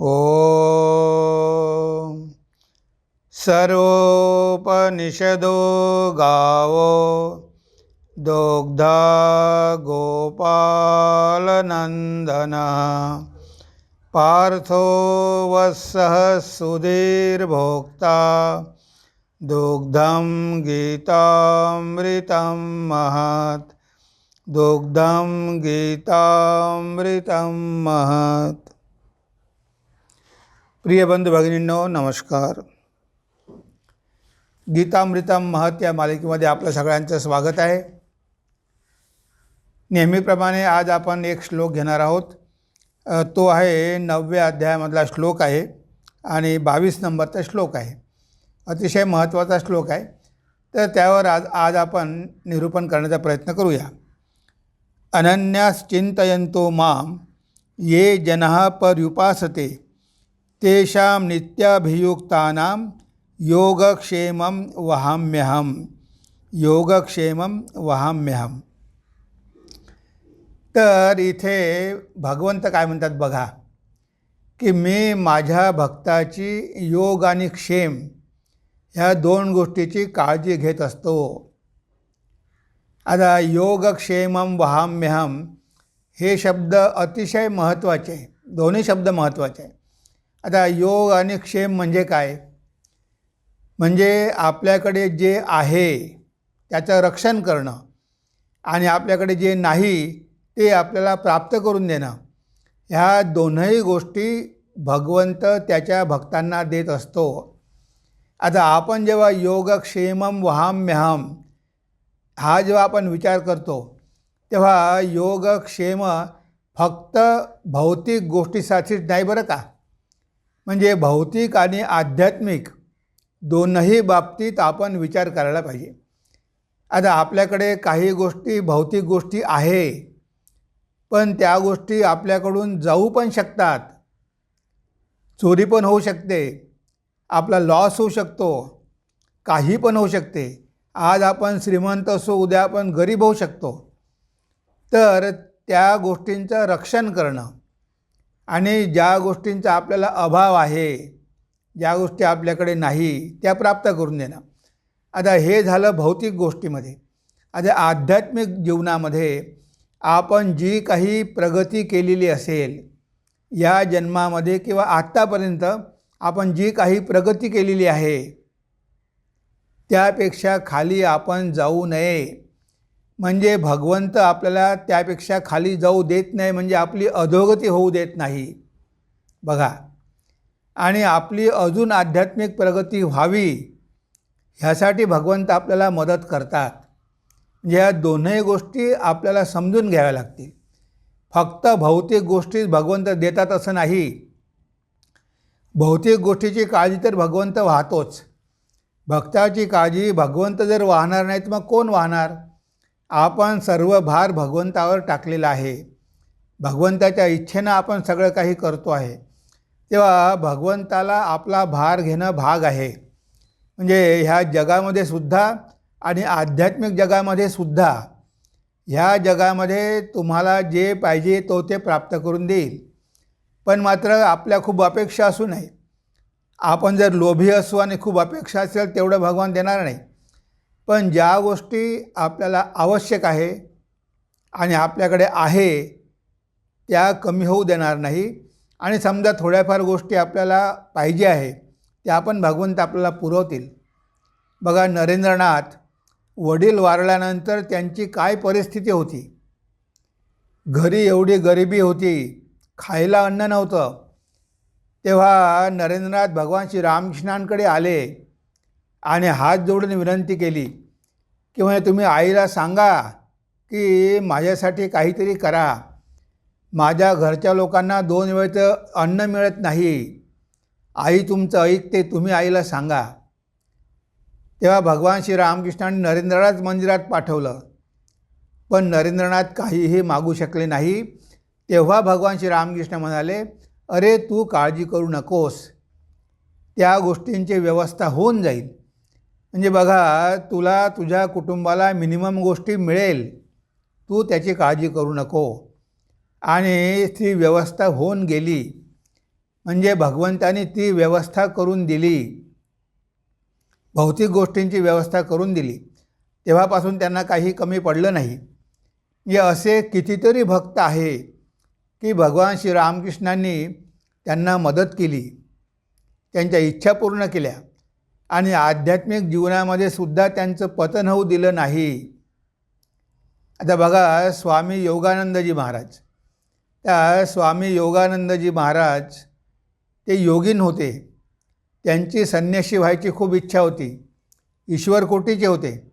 ॐ सर्वोपनिषदो गावो दुग्धा गोपालनन्दनः पार्थो वत्सः सुधीर्भोक्ता दुग्धं गीतामृतं महत् दुग्धं गीतामृतं महत्। प्रिय बंधू भगिनींनो नमस्कार. गीतामृतम महत या मालिकेमध्ये आपलं सगळ्यांचं स्वागत आहे. नेहमीप्रमाणे आज आपण एक श्लोक घेणार आहोत. तो आहे नवव्या अध्यायामधला श्लोक आहे आणि बावीस नंबरचा श्लोक आहे. अतिशय महत्त्वाचा श्लोक आहे. तर त्यावर आज आज आपण निरूपण करण्याचा प्रयत्न करूया. अनन्यास चिंतयंतो माम ये जनः पर्युपासते. तेषां नित्याभियुक्तानां योगक्षेमं वहाम्यहं योगक्षेमं वहाम्यहम। तर इथे भगवंत काय म्हणतात बघा की मी माझ्या भक्ताची योग आणि क्षेम ह्या दोन गोष्टीची काळजी घेत असतो. आता योगक्षेमम वहाम्यहम हे शब्द अतिशय महत्त्वाचे आहे दोन्ही शब्द महत्त्वाचे. आहे आता योग आणि क्षेम म्हणजे काय? म्हणजे आपल्याकडे जे आहे त्याचं रक्षण करणं आणि आपल्याकडे जे नाही ते आपल्याला प्राप्त करून देणं. ह्या दोनही गोष्टी भगवंत त्याच्या भक्तांना देत असतो. आता आपण जेव्हा योगक्षेमम वहाम्यहम हा जेव्हा आपण विचार करतो तेव्हा योगक्षेम फक्त भौतिक गोष्टीसाठीच नाही बरं का? म्हणजे भौतिक आणि आध्यात्मिक दोनही बाबतीत आपण विचार करायला पाहिजे. आता आपल्याकडे काही गोष्टी भौतिक गोष्टी आहे पण त्या गोष्टी आपल्याकडून जाऊ पण शकतात. चोरी पण होऊ शकते. आपला लॉस होऊ शकतो. काही पण होऊ शकते. आज आपण श्रीमंत असो उद्या आपण गरीब होऊ शकतो. तर त्या गोष्टींचं रक्षण करणं आणि ज्या गोष्टींचा आपल्याला अभाव आहे ज्या गोष्टी आपल्याकडे नाही त्या प्राप्त करून देणं. आता हे झालं भौतिक गोष्टीमध्ये. आता आध्यात्मिक जीवनामध्ये आपण जी काही प्रगती केलेली असेल या जन्मामध्ये किंवा आत्तापर्यंत आपण जी काही प्रगती केलेली आहे त्यापेक्षा खाली आपण जाऊ नये. म्हणजे भगवंत आपल्याला त्यापेक्षा खाली जाऊ देत नाही म्हणजे आपली अधोगती होऊ देत नाही. बघा आणि आपली अजून आध्यात्मिक प्रगती व्हावी ह्यासाठी भगवंत आपल्याला मदत करतात. म्हणजे या दोनही गोष्टी आपल्याला समजून घ्याव्या लागतील. फक्त भौतिक गोष्टी भगवंत देतात असं नाही. भौतिक गोष्टीची काळजी तर भगवंत वाहतोच. भक्ताची काळजी भगवंत जर वाहणार नाही तर मग कोण वाहणार? आपण सर्व भार भगवंतावर टाकलेला आहे. भगवंताच्या इच्छेनं आपण सगळं काही करतो आहे. तेव्हा भगवंताला आपला भार घेणं भाग आहे. म्हणजे ह्या जगामध्ये सुद्धा आणि आध्यात्मिक जगामध्ये सुद्धा ह्या जगामध्ये तुम्हाला जे पाहिजे तो ते प्राप्त करून देईल. पण मात्र आपल्या खूप अपेक्षा असू नये आपण जर लोभी असू आणि खूप अपेक्षा असेल तेवढं भगवान देणार नाही. पण ज्या गोष्टी आपल्याला आवश्यक आहे आणि आपल्याकडे आहे त्या कमी होऊ देणार नाही. आणि समजा थोड्याफार गोष्टी आपल्याला पाहिजे आहे त्या पण भगवंत आपल्याला पुरवतील. बघा नरेंद्रनाथ वडील वारल्यानंतर त्यांची काय परिस्थिती होती? घरी एवढी गरिबी होती खायला अन्न नव्हतं. तेव्हा नरेंद्रनाथ भगवान श्री रामकृष्णांकडे आले. आणि हात जोडून विनंती केली किंवा तुम्ही आईला सांगा की माझ्यासाठी काहीतरी करा. माझ्या घरच्या लोकांना दोन वेळचं अन्न मिळत नाही. आई तुमचं ऐकते तुम्ही आईला सांगा. तेव्हा भगवान श्री रामकृष्णांनी नरेंद्रनाथ मंदिरात पाठवलं. पण नरेंद्रनाथ काहीही मागू शकले नाही. तेव्हा भगवान श्री रामकृष्ण म्हणाले अरे तू काळजी करू नकोस. त्या गोष्टींची व्यवस्था होऊन जाईल. म्हणजे बघा तुला तुझ्या कुटुंबाला मिनिमम गोष्टी मिळेल तू त्याची काळजी करू नको. आणि ती व्यवस्था होऊन गेली म्हणजे भगवंतानी ती व्यवस्था करून दिली भौतिक गोष्टींची व्यवस्था करून दिली तेव्हापासून त्यांना काही कमी पडलं नाही. हे असे कितीतरी भक्त आहे की भगवान श्री रामकृष्णांनी त्यांना मदत केली त्यांच्या इच्छा पूर्ण केल्या. आणि आध्यात्मिक जीवनामध्ये सुद्धा त्यांचं पतन होऊ दिलं नाही. आता बघा स्वामी योगानंदजी महाराज. त्या स्वामी योगानंदजी महाराज ते योगीन होते. त्यांची संन्याशी व्हायची खूप इच्छा होती. ईश्वरकोटीचे होते.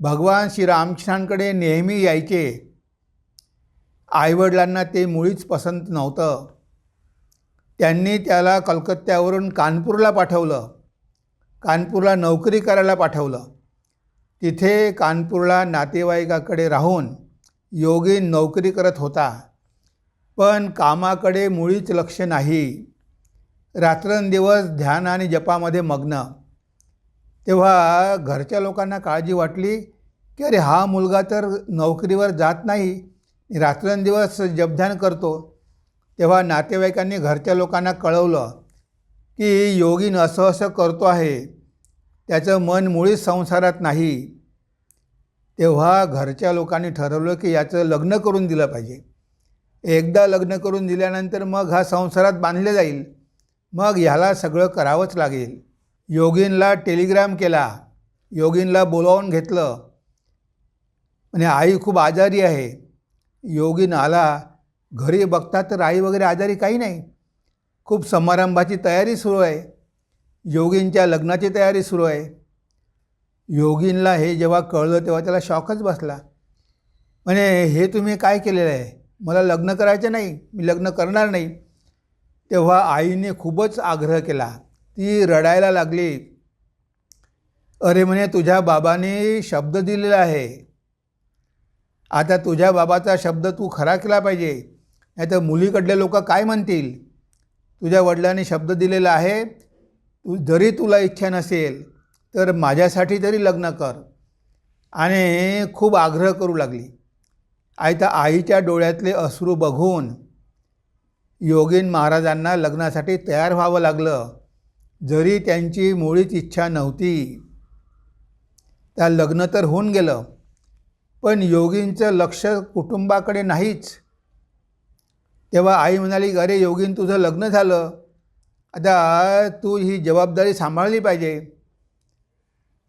भगवान श्रीरामकृष्णांकडे नेहमी यायचे. आईवडिलांना ते मुळीच पसंत नव्हतं. त्यांनी त्याला कलकत्त्यावरून कानपूरला पाठवलं. कानपूरला नोकरी करायला पाठवलं. तिथे कानपूरला नातेवाईकाकडे राहून योगी नोकरी करत होता. पण कामाकडे मुळीच लक्ष नाही. रात्रंदिवस ध्यान आणि जपामध्ये मग्न. तेव्हा घरच्या लोकांना काळजी वाटली की अरे हा मुलगा तर नोकरीवर जात नाही रात्रंदिवस जपध्यान करतो. तेव्हा नातेवाईकांनी घरच्या लोकांना कळवलं की योगीन असं असं करतो आहे. त्याचं मन मुळीच संसारात नाही. तेव्हा घरच्या लोकांनी ठरवलं की याचं लग्न करून दिलं पाहिजे. एकदा लग्न करून दिल्यानंतर मग हा संसारात बांधले जाईल. मग ह्याला सगळं करावंच लागेल. योगींला टेलिग्राम केला. योगींला बोलावून घेतलं. आणि आई खूप आजारी आहे. योगीन आला घरी बघतात तर आई वगैरे आजारी काही नाही. खूप समारंभाची तयारी सुरू आहे. योगींच्या लग्नाची तयारी सुरू आहे. योगींला हे जेव्हा कळलं तेव्हा त्याला शॉकच बसला. म्हणे हे तुम्ही काय केलेलं आहे? मला लग्न करायचं नाही मी लग्न करणार नाही. तेव्हा आईने खूपच आग्रह केला. ती रडायला लागली. अरे म्हणे तुझ्या बाबाने शब्द दिलेला आहे. आता तुझ्या बाबाचा शब्द तू खरा केला पाहिजे. नाही तर मुलीकडले लोक काय म्हणतील? तुझ्या वडिलांनी शब्द दिलेला आहे तू जरी तुला इच्छा नसेल तर माझ्यासाठी तरी लग्न कर. आणि खूप आग्रह करू लागली. आई तर आईच्या डोळ्यातले अश्रू बघून योगीन महाराजांना लग्नासाठी तयार व्हावं लागलं. जरी त्यांची मुळीच इच्छा नव्हती त्या लग्न तर होऊन गेलं पण योगींचं लक्ष कुटुंबाकडे नाहीच. तेव्हा आई म्हणाली अरे योगीन तुझं लग्न झालं. आता तू ही जबाबदारी सांभाळली पाहिजे.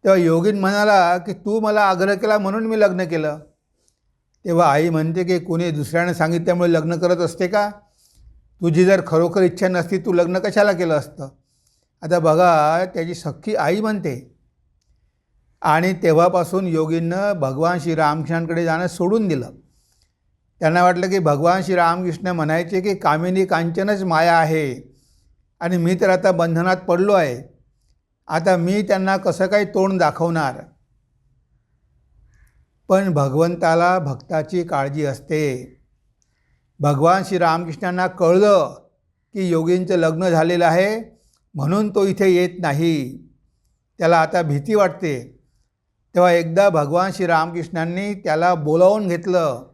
तेव्हा योगीन म्हणाला की तू मला आग्रह केला म्हणून मी लग्न केलं. तेव्हा आई म्हणते की कोणी दुसऱ्याने सांगितल्यामुळे लग्न करत असते का? तुझी जर खरोखर इच्छा नसती तू लग्न कशाला केलं असतं? आता बघा त्याची सख्खी आई म्हणते. आणि तेव्हापासून योगींनं भगवान श्रीरामकृष्णांकडे जाणं सोडून दिलं. त्यांना वाटलं की भगवान श्री रामकृष्ण म्हणायचे की कामिनी कांचनच माया आहे. आणि मी तर आता बंधनात पडलो आहे. आता मी त्यांना कसं काही तोंड दाखवणार? पण भगवंताला भक्ताची काळजी असते. भगवान श्री रामकृष्णांना कळलं की योगींचं लग्न झालेलं आहे म्हणून तो इथे येत नाही. त्याला आता भीती वाटते. तेव्हा एकदा भगवान श्री रामकृष्णांनी त्याला बोलावून घेतलं.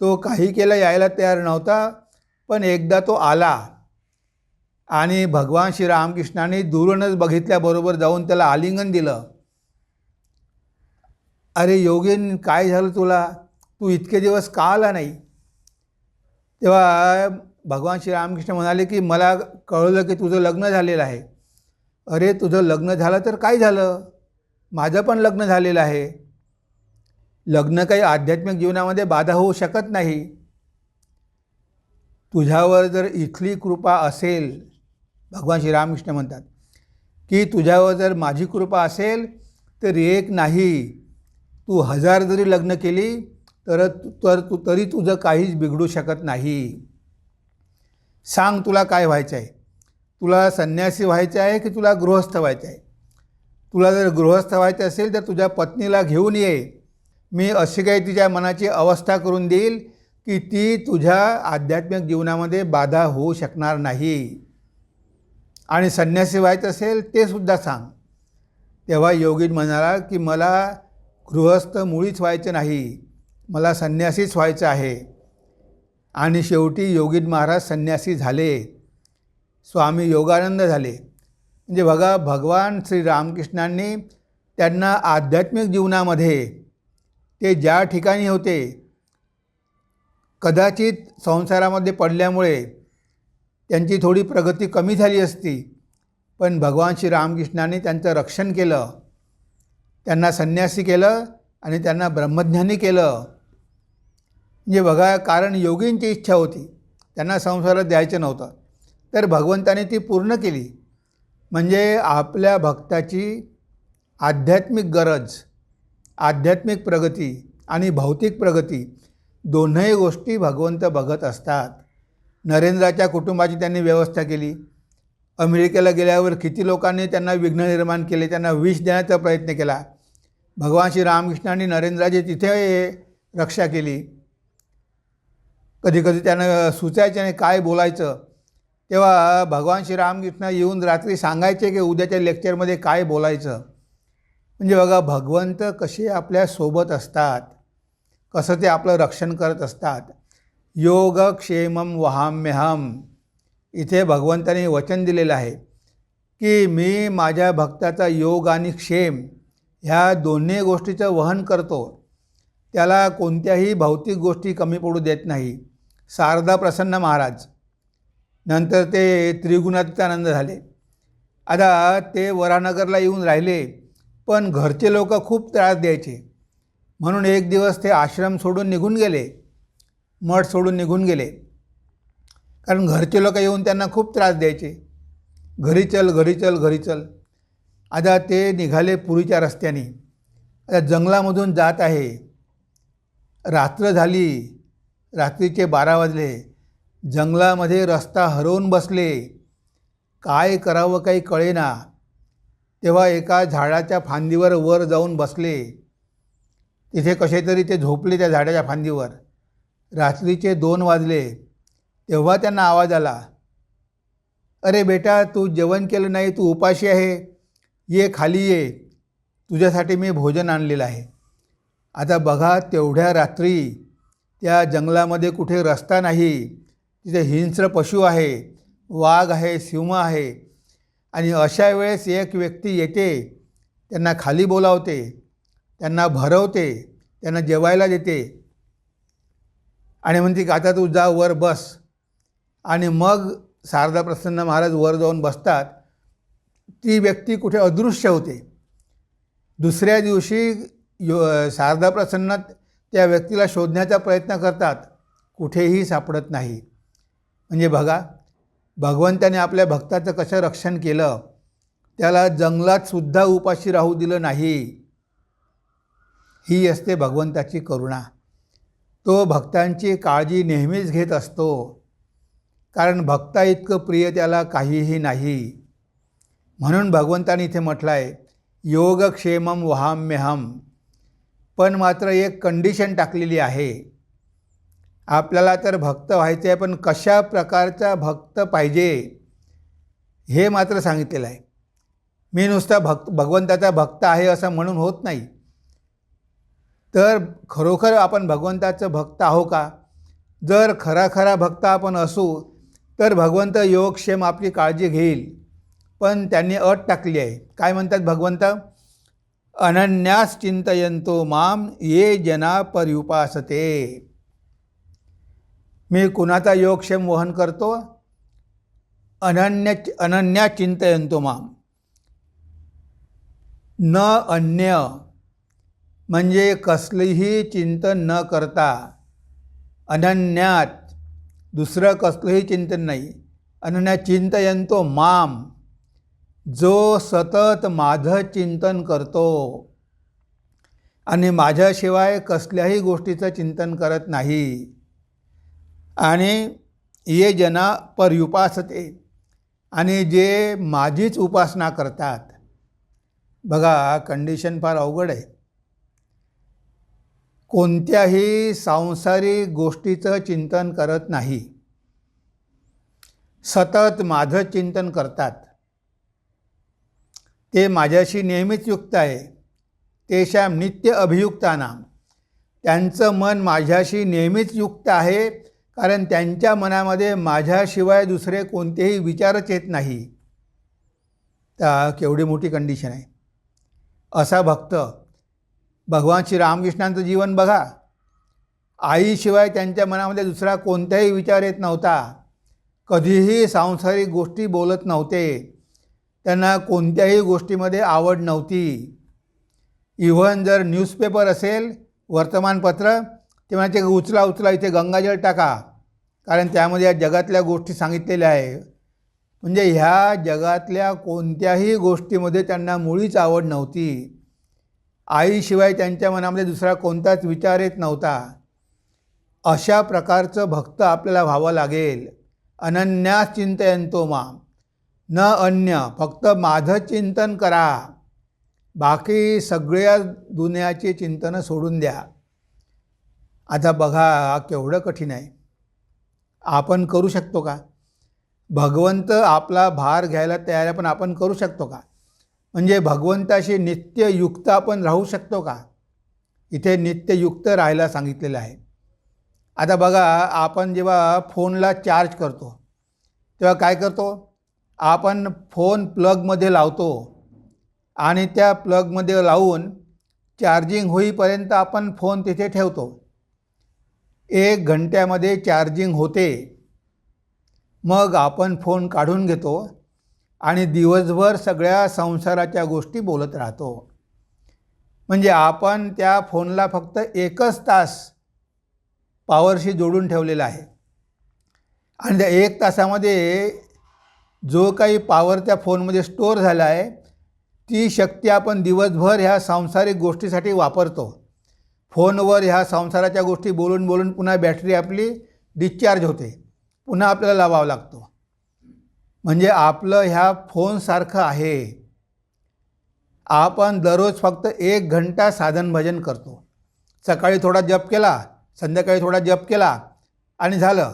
तो काही केला यायला तयार नव्हता पण एकदा तो आला आणि भगवान श्रीरामकृष्णांनी दुरूनच बघितल्याबरोबर जाऊन त्याला आलिंगन दिलं. अरे योगीन काय झालं तुला? तू इतके दिवस का आला नाही? तेव्हा भगवान श्री रामकृष्ण म्हणाले की मला कळलं की तुझं लग्न झालेलं आहे. अरे तुझं लग्न झालं तर काय झालं? माझं पण लग्न झालेलं आहे. लग्न काही आध्यात्मिक जीवनामध्ये बाधा होऊ शकत नाही. तुझ्यावर जर इथली कृपा असेल भगवान श्रीरामकृष्ण म्हणतात की तुझ्यावर जर माझी कृपा असेल तर एक नाही तू हजार जरी लग्न केली तर तर तू तरी तुझं काहीच बिघडू शकत नाही. सांग तुला काय व्हायचं आहे तुला संन्यासी व्हायचं आहे की तुला गृहस्थ व्हायचं आहे? तुला जर गृहस्थ व्हायचं असेल तर तुझ्या पत्नीला घेऊन ये. मी अशी काही तिच्या मनाची अवस्था करून देईल की ती तुझ्या आध्यात्मिक जीवनामध्ये बाधा होऊ शकणार नाही. आणि संन्यासी व्हायचं असेल ते सुद्धा सांग. तेव्हा योगीन म्हणाला की मला गृहस्थ मुळीच व्हायचं नाही मला संन्यासीच व्हायचं आहे. आणि शेवटी योगीन महाराज संन्यासी झाले. स्वामी योगानंद झाले. म्हणजे बघा भगवान श्री रामकृष्णांनी त्यांना आध्यात्मिक जीवनामध्ये ते ज्या ठिकाणी होते कदाचित संसारामध्ये पडल्यामुळे त्यांची थोडी प्रगती कमी झाली असती पण भगवान श्री रामकृष्णाने त्यांचं रक्षण केलं त्यांना संन्यासी केलं आणि त्यांना ब्रह्मज्ञानी केलं. म्हणजे बघा कारण योगींची इच्छा होती त्यांना संसारात द्यायचं नव्हतं. तर भगवंताने ती पूर्ण केली. म्हणजे आपल्या भक्ताची आध्यात्मिक गरज आध्यात्मिक प्रगती आणि भौतिक प्रगती दोन्ही गोष्टी भगवंत बघत असतात. नरेंद्राच्या कुटुंबाची त्यांनी व्यवस्था केली. अमेरिकेला गेल्यावर किती लोकांनी त्यांना विघ्न निर्माण केले त्यांना विष देण्याचा प्रयत्न केला. भगवान श्री रामकृष्णांनी नरेंद्राची तिथे रक्षा केली. कधीकधी त्यांना सुचायचे आणि काय बोलायचं तेव्हा भगवान श्री रामकृष्ण येऊन रात्री सांगायचे की उद्याच्या लेक्चरमध्ये काय बोलायचं. म्हणजे बघा भगवंत कसे आपल्यासोबत असतात कसं ते आपलं रक्षण करत असतात. योगक्षेमम वहाम्यहम इथे भगवंताने वचन दिलेलं आहे की मी माझ्या भक्ताचा योग आणि क्षेम ह्या दोन्ही गोष्टीचं वहन करतो. त्याला कोणत्याही भौतिक गोष्टी कमी पडू देत नाही. शारदा प्रसन्न महाराज. नंतर ते त्रिगुणातीतानंद झाले. आता ते वरानगरला येऊन राहिले. पण घरचे लोक खूप त्रास द्यायचे. म्हणून एक दिवस ते आश्रम सोडून निघून गेले. मठ सोडून निघून गेले. कारण घरचे लोक येऊन त्यांना खूप त्रास द्यायचे. घरी चल घरी चल घरी चल. आता ते निघाले पुरीच्या रस्त्याने. आता जंगलामधून जात आहे. रात्र झाली. रात्रीचे बारा वाजले. जंगलामध्ये रस्ता हरवून बसले. काय करावं काही कळेना. तेव्हा एका झाडाच्या फांदीवर वर जाऊन बसले. तिथे कसे तरी ते झोपले त्या झाडाच्या फांदीवर. रात्रीचे दोन वाजले. तेव्हा त्यांना आवाज आला अरे बेटा तू जेवण केलं नाही तू उपाशी आहे. ये खाली ये. तुझ्यासाठी मी भोजन आणलेलं आहे. आता बघा तेवढ्या रात्री त्या जंगलामध्ये कुठे रस्ता नाही. तिथे हिंस्र पशु आहे वाघ आहे सिंह आहे. आणि अशा वेळेस एक व्यक्ती येते त्यांना खाली बोलावते त्यांना भरवते त्यांना जेवायला देते. आणि म्हणते की आता तू जा वर बस. आणि मग शारदा प्रसन्न महाराज वर जाऊन बसतात. ती व्यक्ती कुठे अदृश्य होते. दुसऱ्या दिवशी यो शारदा प्रसन्न त्या व्यक्तीला शोधण्याचा प्रयत्न करतात. कुठेही सापडत नाही. म्हणजे बघा भगवंताने आपल्या भक्ताचं कसं रक्षण केलं त्याला जंगलातसुद्धा उपाशी राहू दिलं नाही. ही असते भगवंताची करुणा. तो भक्तांची काळजी नेहमीच घेत असतो. कारण भक्ता इतकं प्रिय त्याला काहीही नाही. म्हणून भगवंताने इथे म्हटलं आहे योगक्षेमम वहाम्यहम पण मात्र एक कंडिशन टाकलेली आहे. आपल्याला तर भक्त व्हायचे आहे पण कशा प्रकारचा भक्त पाहिजे हे मात्र सांगितलेलं आहे. मी नुसता भक्त भगवंताचा भक्त आहे असं म्हणून होत नाही. तर खरोखर आपण भगवंताचं भक्त आहो का? जर खरा खरा भक्त आपण असू तर भगवंत योगक्षेम आपली काळजी घेईल. पण त्यांनी अट टाकली आहे. काय म्हणतात भगवंत? अनन्यास चिंतयंतो माम ये जना पर्युपासते. मी कुणाचा योगक्षेम वहन करतो? अनन्य अनन्या चिंतयंतो माम. न अन्य म्हणजे कसलीही चिंतन न करता अनन्यात दुसरं कसलंही चिंतन नाही. अनन्या चिंतयंतो माम. जो सतत माझं चिंतन करतो आणि माझ्याशिवाय कसल्याही गोष्टीचं चिंतन करत नाही. आणि ये जना पर्युपासते. आणि जे माझीच उपासना करतात बघा कंडिशन फार अवघड आहे. कोणत्याही सांसारिक गोष्टीचं चिंतन करत नाही. सतत माझं चिंतन करतात. ते माझ्याशी नेहमीच युक्त आहे. तेशाम नित्य अभियुक्ताना. त्यांचं मन माझ्याशी नेहमीच युक्त आहे. कारण त्यांच्या मनामध्ये माझ्याशिवाय दुसरे कोणतेही विचारच येत नाही. तर केवढी मोठी कंडिशन आहे. असा भक्त भगवान श्री रामकृष्णांचं जीवन बघा. आईशिवाय त्यांच्या मनामध्ये दुसरा कोणताही विचार येत नव्हता. कधीही सांसारिक गोष्टी बोलत नव्हते. त्यांना कोणत्याही गोष्टीमध्ये आवड नव्हती. इव्हन जर न्यूजपेपर असेल वर्तमानपत्र ते म्हणायचे उचला उचला इथे गंगाजळ टाका. कारण त्यामध्ये या जगातल्या गोष्टी सांगितलेल्या आहे. म्हणजे ह्या जगातल्या कोणत्याही गोष्टीमध्ये त्यांना मुळीच आवड नव्हती. आईशिवाय त्यांच्या मनामध्ये दुसरा कोणताच विचार येत नव्हता. अशा प्रकारचं भक्त आपल्याला व्हावं लागेल. अनन्यास चिंतयंतो मा न अन्य. फक्त माझं चिंतन करा. बाकी सगळ्या दुनियाचे चिंतनं सोडून द्या. आता बघा केवढं कठीण आहे. आपण करू शकतो का? भगवंत आपला भार घ्यायला तयार आहे पण आपण करू शकतो का? म्हणजे भगवंताशी नित्ययुक्त आपण राहू शकतो का? इथे नित्ययुक्त राहायला सांगितलेलं आहे. आता बघा आपण जेव्हा फोनला चार्ज करतो तेव्हा काय करतो? आपण फोन प्लगमध्ये लावतो आणि त्या प्लगमध्ये लावून चार्जिंग होईपर्यंत आपण फोन तिथे ठेवतो. एक घंट्यामध्ये चार्जिंग होते. मग आपण फोन काढून घेतो आणि दिवसभर सगळ्या संसाराच्या गोष्टी बोलत राहतो. म्हणजे आपण त्या फोनला फक्त एकच तास पॉवरशी जोडून ठेवलेला आहे. आणि त्या एक तासामध्ये जो काही पॉवर त्या फोनमध्ये स्टोअर झाला आहे ती शक्ती आपण दिवसभर ह्या सांसारिक गोष्टीसाठी वापरतो. फोनवर ह्या संसाराच्या गोष्टी बोलून बोलून पुन्हा बॅटरी आपली डिस्चार्ज होते. पुन्हा आपल्याला लावावं लागतो. म्हणजे आपलं ह्या फोनसारखं आहे. आपण दररोज फक्त एक घंटा साधन भजन करतो. सकाळी थोडा जप केला संध्याकाळी थोडा जप केला आणि झालं.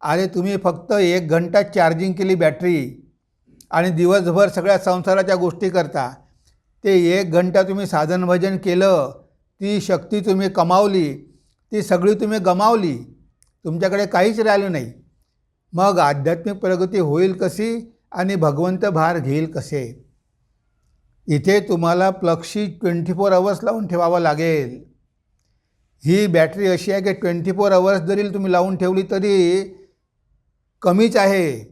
अरे तुम्ही फक्त एक घंटा चार्जिंग केली बॅटरी आणि दिवसभर सगळ्या संसाराच्या गोष्टी करता. ते एक घंटा तुम्ही साधन भजन केलं ती शक्ती तुम्ही कमावली ती सगळी तुम्ही गमावली तुमच्याकडे काहीच राहिलं नाही. मग आध्यात्मिक प्रगती होईल कशी आणि भगवंत भार घेईल कसे? इथे तुम्हाला प्लगशी ट्वेंटी फोर अवर्स लावून ठेवावं लागेल. ही बॅटरी अशी आहे की ट्वेंटी फोर अवर्स जरी तुम्ही लावून ठेवली तरी कमीच आहे.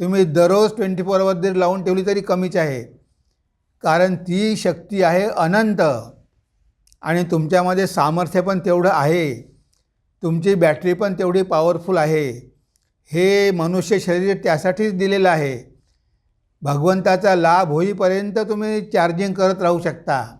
तुम्ही दररोज ट्वेंटी फोर अवर्स जरी लावून ठेवली तरी कमीच आहे. कारण ती शक्ती आहे अनंत. आणि तुमच्यामध्ये सामर्थ्य पण तेवढं आहे. तुमची बॅटरी पण तेवढी पॉवरफुल आहे. हे मनुष्य शरीर त्यासाठीच दिलेलं आहे. भगवंताचा लाभ होईपर्यंत तुम्ही चार्जिंग करत राहू शकता.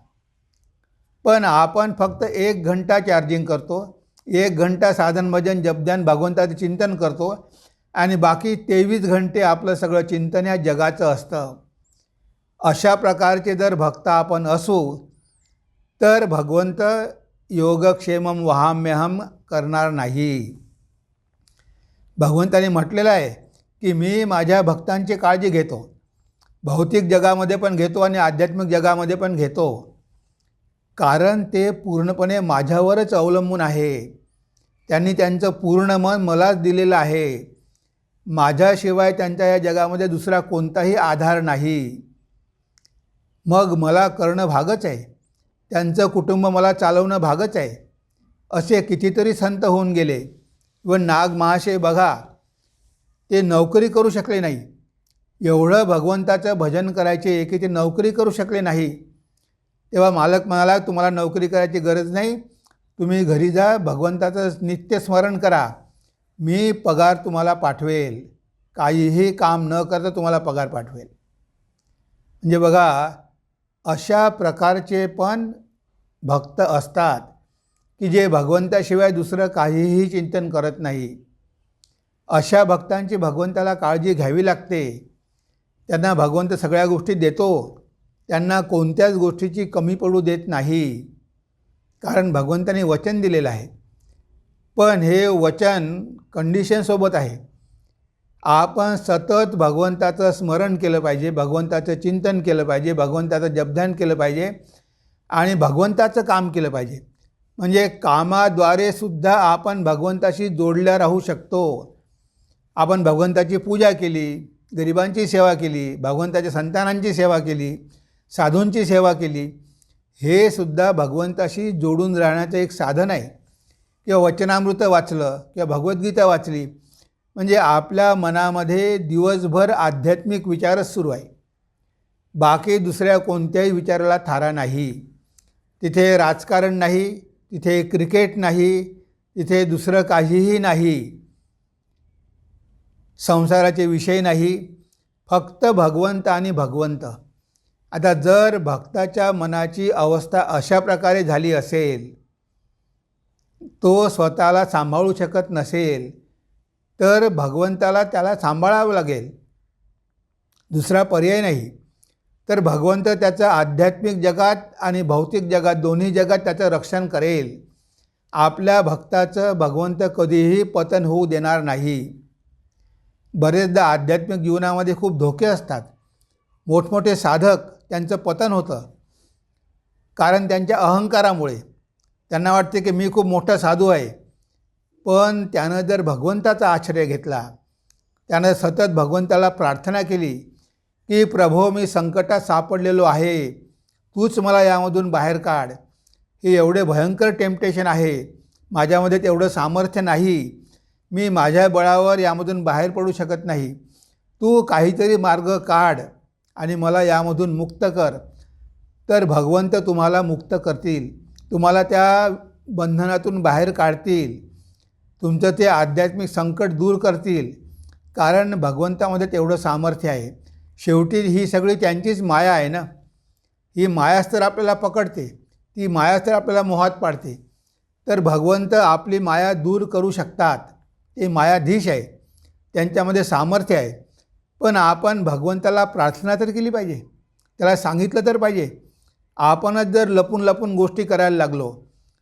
पण आपण फक्त एक घंटा चार्जिंग करतो. एक घंटा साधन भजन जपध्यान भगवंताचं चिंतन करतो. आणि बाकी तेवीस घंटे आपलं सगळं चिंतन या जगाचं असतं. अशा प्रकारचे जर भक्त आपण असू तर भगवंत योगक्षेमम वहाम्यहम करणार नाही. भगवंताने म्हटलेलं आहे की मी माझ्या भक्तांची काळजी घेतो. भौतिक जगामध्ये पण घेतो आणि आध्यात्मिक जगामध्ये पण घेतो. कारण ते पूर्णपणे माझ्यावरच अवलंबून आहे. त्यांनी त्यांचं पूर्ण मन मलाच दिलेलं आहे. माझ्याशिवाय त्यांच्या या जगामध्ये दुसरा कोणताही आधार नाही. मग मला करणं भागच आहे. त्यांचं कुटुंब मला चालवणं भागच आहे. असे कितीतरी संत होऊन गेले. व नाग महाशय बघा ते नोकरी करू शकले नाही. एवढं भगवंताचं भजन करायचे की ते नोकरी करू शकले नाही. तेव्हा मालक म्हणाला तुम्हाला नोकरी करायची गरज नाही. तुम्ही घरी जा भगवंताचं नित्यस्मरण करा. मी पगार तुम्हाला पाठवेल. काहीही काम न करता तुम्हाला पगार पाठवेल. म्हणजे बघा अशा प्रकारचे पण भक्त असतात की जे भगवंताशिवाय दुसरं काहीही चिंतन करत नाही. अशा भक्तांची भगवंताला काळजी घ्यावी लागते. त्यांना भगवंत सगळ्या गोष्टी देतो. त्यांना कोणत्याच गोष्टीची कमी पडू देत नाही. कारण भगवंताने वचन दिलेलं आहे. पण हे वचन कंडिशनसोबत आहे. आपण सतत भगवंताचं स्मरण केलं पाहिजे भगवंताचं चिंतन केलं पाहिजे भगवंताचं जपध्यान केलं पाहिजे आणि भगवंताचं काम केलं पाहिजे. म्हणजे कामाद्वारे सुद्धा आपण भगवंताशी जोडल्या राहू शकतो. आपण भगवंताची पूजा केली गरिबांची सेवा केली भगवंताच्या संतानांची सेवा केली साधूंची सेवा केली हे सुद्धा भगवंताशी जोडून राहण्याचं एक साधन आहे. किंवा वचनामृत वाचलं किंवा भगवद्गीता वाचली म्हणजे आपल्या मनामध्ये दिवसभर आध्यात्मिक विचारच सुरू आहे. बाकी दुसऱ्या कोणत्याही विचाराला थारा नाही. तिथे राजकारण नाही तिथे क्रिकेट नाही तिथे दुसरं काहीही नाही. संसाराचे विषय नाही. फक्त भगवंत आणि भगवंत. आता जर भक्ताच्या मनाची अवस्था अशा प्रकारे झाली असेल तो स्वतःला सांभाळू शकत नसेल तर भगवंताला त्याला सांभाळावं लागेल. दुसरा पर्याय नाही. तर भगवंत त्याचं आध्यात्मिक जगात आणि भौतिक जगात दोन्ही जगात त्याचं रक्षण करेल. आपल्या भक्ताचं भगवंत कधीही पतन होऊ देणार नाही. बरेचदा आध्यात्मिक जीवनामध्ये खूप धोके असतात. मोठमोठे साधक त्यांचं पतन होतं. कारण त्यांच्या अहंकारामुळे. त्यांना वाटते की मी खूप मोठा साधू आहे. पण त्यानं जर भगवंताचा आश्रय घेतला त्यानं सतत भगवंताला प्रार्थना केली की प्रभो मी संकटात सापडलेलो आहे. तूच मला यामधून बाहेर काढ. हे एवढे भयंकर टेम्पटेशन आहे. माझ्यामध्ये तेवढं सामर्थ्य नाही. मी माझ्या बळावर यामधून बाहेर पडू शकत नाही. तू काहीतरी मार्ग काढ आणि मला यामधून मुक्त कर. तर भगवंत तुम्हाला मुक्त करतील. तुम्हाला त्या बंधनातून बाहेर काढतील. तुमचं ते आध्यात्मिक संकट दूर करतील. कारण भगवंतामध्ये तेवढं सामर्थ्य आहे. शेवटी ही सगळी त्यांचीच माया आहे ना? ही मायाच तर आपल्याला पकडते. ती मायाच तर आपल्याला मोहात पाडते. तर भगवंत आपली माया दूर करू शकतात. ते मायाधीश आहे. त्यांच्यामध्ये सामर्थ्य आहे. पण आपण भगवंताला प्रार्थना तर केली पाहिजे. त्याला सांगितलं तर पाहिजे. आपणच जर लपून लपून गोष्टी करायला लागलो.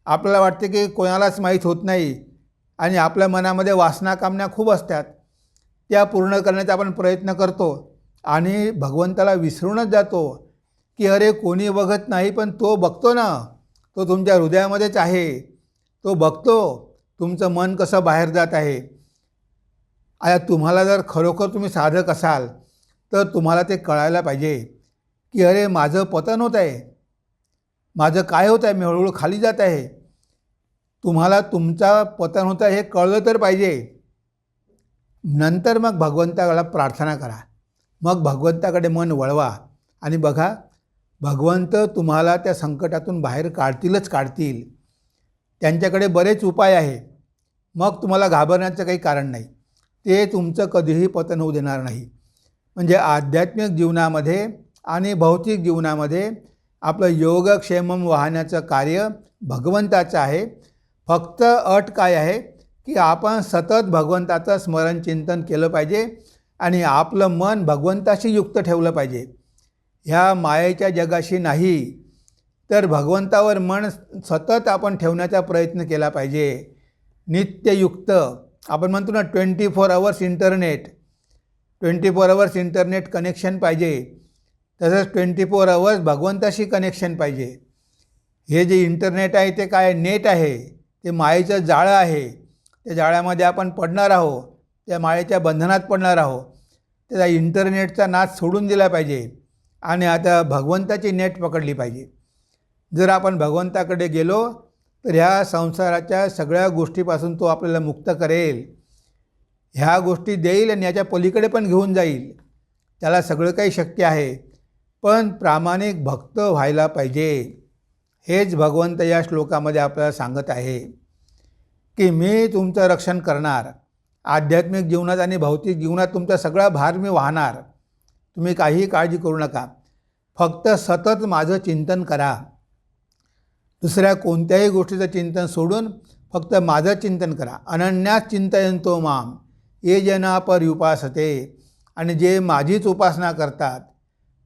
आपल्याला वाटते की कोणालाच माहीत होत नाही. आणि आपल्या मनामध्ये वासना कामना खूप असतात. त्या पूर्ण करण्याचा आपण प्रयत्न करतो आणि भगवंताला विसरूनच जातो की अरे कोणी बघत नाही पण तो बघतो ना. तो तुमच्या हृदयामध्येच आहे. तो बघतो तुमचं मन कसं बाहेर जात आहे. आता तुम्हाला जर खरोखर तुम्ही साधक असाल तर तुम्हाला ते कळायला पाहिजे की अरे माझं पतन होत आहे माझं काय होत आहे मी हळूहळू खाली जात आहे. तुम्हाला तुमचा पतन होता हे कळलं तर पाहिजे. नंतर मग भगवंताला प्रार्थना करा. मग भगवंताकडे मन वळवा. आणि बघा भगवंत तुम्हाला त्या संकटातून बाहेर काढतीलच काढतील. त्यांच्याकडे बरेच उपाय आहे मग तुम्हाला घाबरण्याचं काही कारण नाही. ते तुमचं कधीही पतन होऊ देणार नाही. म्हणजे आध्यात्मिक जीवनामध्ये आणि भौतिक जीवनामध्ये आपलं योगक्षेमम वाहण्याचं कार्य भगवंताचं आहे. फक्त अट काय आहे? की आपण सतत भगवंताचं स्मरण चिंतन केलं पाहिजे आणि आपलं मन भगवंताशी युक्त ठेवलं पाहिजे. ह्या मायेच्या जगाशी नाही तर भगवंतावर मन सतत आपण ठेवण्याचा प्रयत्न केला पाहिजे. नित्ययुक्त. आपण म्हणतो ना twenty four hours internet twenty four hours internet connection पाहिजे. तसंच ट्वेंटी फोर अवर्स भगवंताशी कनेक्शन पाहिजे. हे जे इंटरनेट आहे ते काय? नेट आहे. ते मायेचं जाळं आहे. त्या जाळ्यामध्ये आपण पडणार आहोत. त्या माळेच्या बंधनात पडणार आहोत. त्याचा इंटरनेटचा नाच सोडून दिला पाहिजे आणि आता भगवंताची नेट पकडली पाहिजे. जर आपण भगवंताकडे गेलो तर ह्या संसाराच्या सगळ्या गोष्टीपासून तो आपल्याला मुक्त करेल. ह्या गोष्टी देईल आणि याच्या पलीकडे पण घेऊन जाईल. त्याला सगळं काही शक्य आहे. पण प्रामाणिक भक्त व्हायला पाहिजे. हेच भगवंत या श्लोकामध्ये आपल्याला सांगत आहे की मी तुमचं रक्षण करणार आध्यात्मिक जीवनात आणि भौतिक जीवनात तुमचा सगळा भार मी वाहणार. तुम्ही काहीही काळजी करू नका. फक्त सतत माझं चिंतन करा. दुसऱ्या कोणत्याही गोष्टीचं चिंतन सोडून फक्त माझं चिंतन करा. अनन्यास चिंतयंतो माम. ये जना पर उपासते आणि जे माझीच उपासना करतात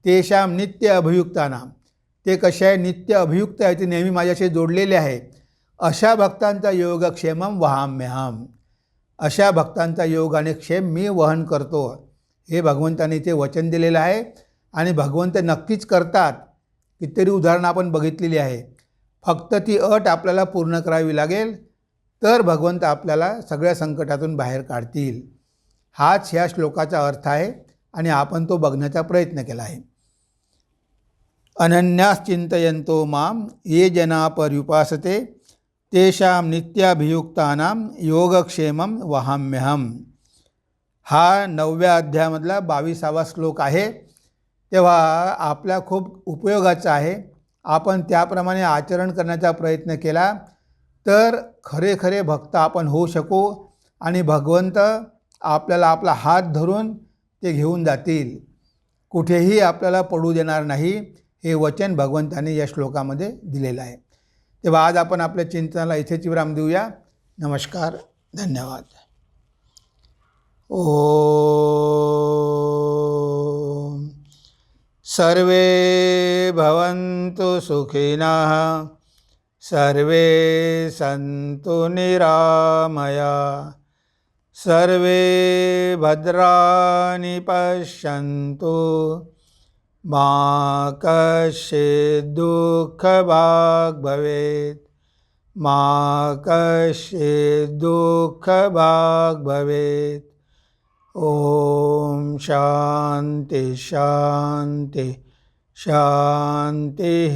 तेशाम नित्य अभियुक्तानाम ते कसे आहे? नित्य अभियुक्त आहे ते नेहमी माझ्याशी जोडलेले आहे. अशा भक्तांचा योगक्षेमम वहाम्यहम अशा भक्तांचा योग आणि क्षेम मी वहन करतो. हे भगवंताने ते वचन दिलेलं आहे आणि भगवंत नक्कीच करतात. कितीतरी उदाहरणं आपण बघितलेली आहे. फक्त ती अट आपल्याला पूर्ण करावी लागेल तर भगवंत आपल्याला सगळ्या संकटातून बाहेर काढतील. हाच ह्या श्लोकाचा अर्थ आहे आणि आपण तो बघण्याचा प्रयत्न केला आहे. अनन्याश्चिंतयंतो माम ये जना पर्युपासते तेषां नित्याभियुक्तानां योगक्षेमं वहाम्यहम। हा नवव्या अध्यायामधला बावीसावा श्लोक आहे. तेव्हा आपल्या खूप उपयोगाचा आहे. आपण त्याप्रमाणे आचरण करण्याचा प्रयत्न केला तर खरे खरे भक्त आपण होऊ शकू आणि भगवंत आपल्याला आपला हात धरून ते घेऊन जातील. कुठेही आपल्याला पडू देणार नाही. हे वचन भगवंताने या श्लोकामध्ये दिलेलं आहे. तेव्हा आज आपण आपल्या चिंतनाला इथेच विराम देऊया. नमस्कार धन्यवाद. ओ सर्वे भवन्तु सुखिनः सर्वे सन्तु निरामया सर्वे भद्राणि पश्यन्तु मा कश्चित् दुःखभाग् भवेत्। मा कश्चित् दुःखभाग् भवेत्। ॐ शान्ति शान्ति शान्तिः।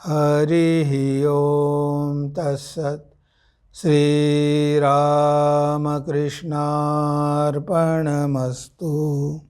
हरिः ॐ तत्सत्। श्रीरामकृष्णार्पणमस्तु।